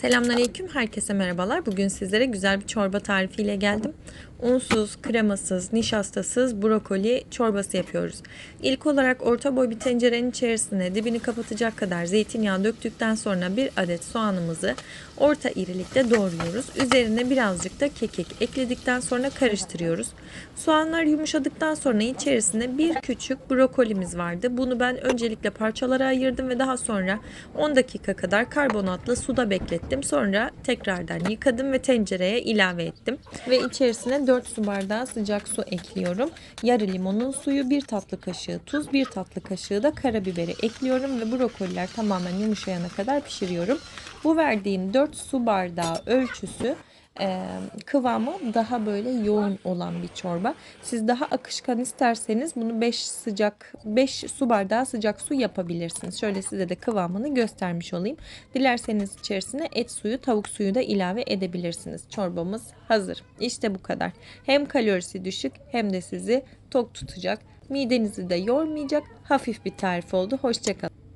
Selamünaleyküm, herkese merhabalar. Bugün sizlere güzel bir çorba tarifiyle geldim. Unsuz, kremasız, nişastasız brokoli çorbası yapıyoruz. İlk olarak orta boy bir tencerenin içerisine dibini kapatacak kadar zeytinyağı döktükten sonra bir adet soğanımızı orta irilikte doğruyoruz. Üzerine birazcık da kekik ekledikten sonra karıştırıyoruz. Soğanlar yumuşadıktan sonra içerisine bir küçük brokolimiz vardı. Bunu ben öncelikle parçalara ayırdım ve daha sonra 10 dakika kadar karbonatlı suda beklettim. Sonra tekrardan yıkadım ve tencereye ilave ettim. Ve içerisine 4 su bardağı sıcak su ekliyorum. Yarı limonun suyu, 1 tatlı kaşığı tuz, 1 tatlı kaşığı da karabiberi ekliyorum ve brokoliler tamamen yumuşayana kadar pişiriyorum. Bu verdiğim 4 su bardağı ölçüsü e, kıvamı daha böyle yoğun olan bir çorba. Siz daha akışkan isterseniz bunu 5 sıcak 5 su bardağı sıcak su yapabilirsiniz. Şöyle size de kıvamını göstermiş olayım. Dilerseniz içerisine et suyu, tavuk suyu da ilave edebilirsiniz. Çorbamız hazır. İşte bu kadar. Hem kalorisi düşük hem de sizi tok tutacak. Midenizi de yormayacak hafif bir tarif oldu. Hoşçakalın.